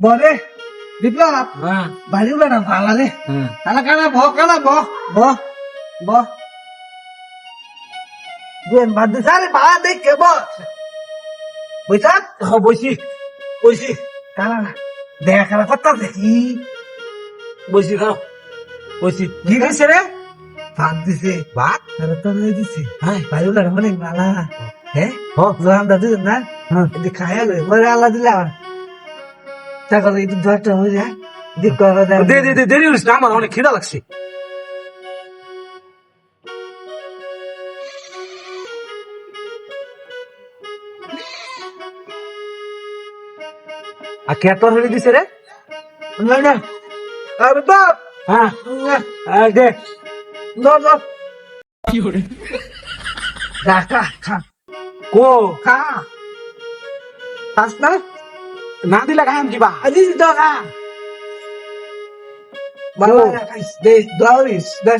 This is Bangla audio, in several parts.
বরে বিপ্লব বাড়ি বেড়া ভালো রে হ্যাঁ কানা কানা ভ কানা ভ ভ ভ বেন বাদ দে সারে বা। দেখে বুঝছা বসি বসি কানা দেখা খেলা করতে দেখি বসি খাও বসি কি দিছে রে ভাত দিছে। ভাত আরে তো দিছে। হ্যাঁ বাড়ি বেড়া অনেক ভালো হ্যাঁ হ্যাঁ জোয়ান দাদু না হ্যাঁ খায়া পরে আল্লাহ দিলা লই একটু ধরতে হয়ে যায় দে দে দে দেরি না আমার অনেক খিদা লাগছে। আর কে তোর হয়ে দিছে রে? না না। আরে বাপ! হ্যাঁ। এই দে। No, no. খা খা খা। কো? খা। খাস না। না দিলে খাইম কিবা আজি তো খা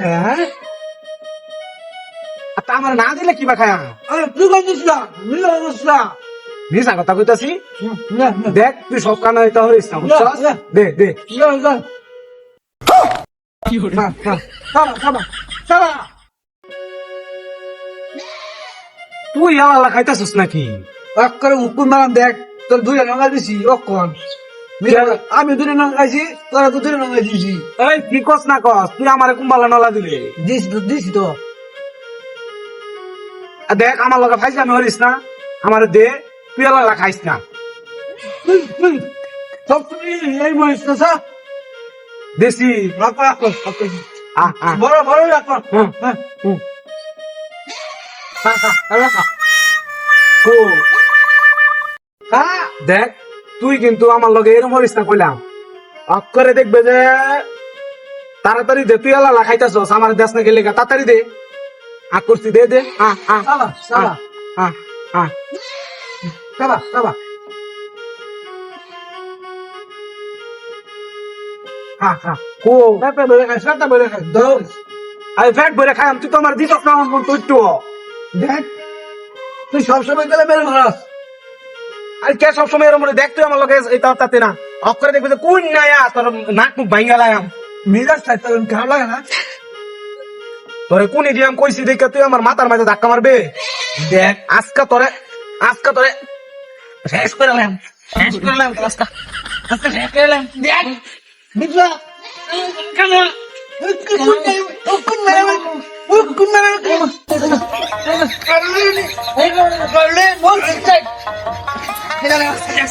হ্যাঁ আমার না দিলে কিবা তুই কাজিস না মিলো কথা কইতাছি না না দেখ তুই সব কানা দিতে হরিস না। বুঝছস? দে। তুই আল্লাহ খাইতাছিস নাকি? এক করে হুকুম মারাম দেখ। তোর দুই নঙ্গা দিছি ও কোন? আমি দুই নঙ্গা খাইছি তোরা তো দুই নঙ্গা দিছি। এই কি কস না কস? তুই আমার কুম্বালা নলা দিলে। দিস তো। দিস তো দেখ আমার লগে ফাইজ আমি হরিস না। আমার দে তুই খাইস না। সব তুমি এই মহিষ দেশি। বড় বড় রাখো হ্যাঁ। দেখ তুই কিন্তু আমার লগে এরম হরিস না কইলাম। অক্ষরে দেখবে যে তাড়াতাড়ি দে তুই আল্লাহ খাইতাছস আমার দেশ না গেলে তাড়াতাড়ি দে। আ করছি দে দে। আমি ফ্যাট ভরে তুই তো আমার না তো দেখ তুই সবসময় গেলে মেরে মারাস আর কে সবসময় এরম দেখ তুই আমার লগে এই তাতে না অক্ষরে দেখবে যে কোন নাই আ, তোর নাক মুখ ভাঙ্গা লাগাম মিজাজ থাকতে খারাপ লাগে না তোরে কোন দিয়াম কইছি দেখে তুই আমার মাথার মাঝে ধাক্কা মারবে দেখ আজকা তোরে আজকা তোরে শেষ করে লাম শেষ করে লাম আজকা আজকা শেষ করে লাম দেখ বিপ্লব কেন উকুন মেরে উকুন মেরে করলে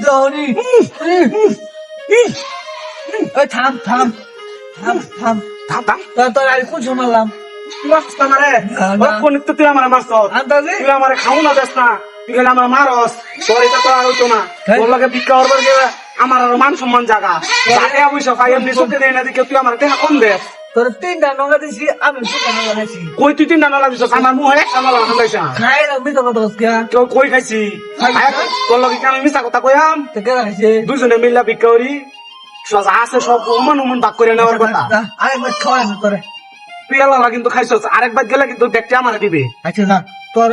দাওনি ওই থাম থাম থাম থাম থাম থাম তো তুই আমার না আমার তো হ্যাঁ। মান সম্মান জাগা অবশ্য খাই এমনি চোখে দেয় না দেখে তুই আমার কম দে তোর তিনটা নঙ্গা দিছি আমি দুটা নঙ্গা খাইছি কই তুই তিনটা আমার মুহে খাইছা খাই না মিথ্যা কথা বলছিস কেউ কই খাইছি? খাইছি। আয়, তোর লগে কেন মিছা কথা কইয়াম? তো কে খাইছে দুজনে মিল্লা সব আছে সব উমান উমান ভাগ করে নেওয়ার কথা। আরেকবার আল্লাহ কিন্তু খাইছস আরেকবার গেলে কিন্তু দেখতে আমার দিবে। আচ্ছা না তোর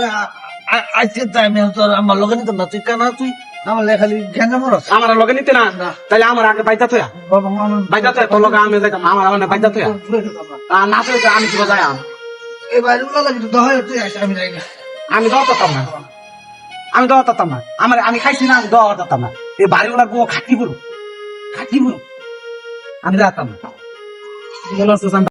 আজকে টাইমে তোর আমার লগে নিতাম না তুই কেন তুই আমার লেখা খালি জ্ঞান মরস আমার লগে নিতে না? তাহলে আমার আগে বাইতা থয়া। বাবা মামা বাইতা থয়া তোর লগে আমি যাইতাম আমার আমার বাইতা থয়া। আর না তো আমি কি যাই এবার উলা লাগে তো তুই আসে আমি যাই না। আমি দেওয়া পারতাম না। আমি দেওয়া পারতাম না। আমার আমি খাইছি না আমি না। এই বাড়িওয়ালা গো খাটি বলো খাটি বলো আমি যাতাম না।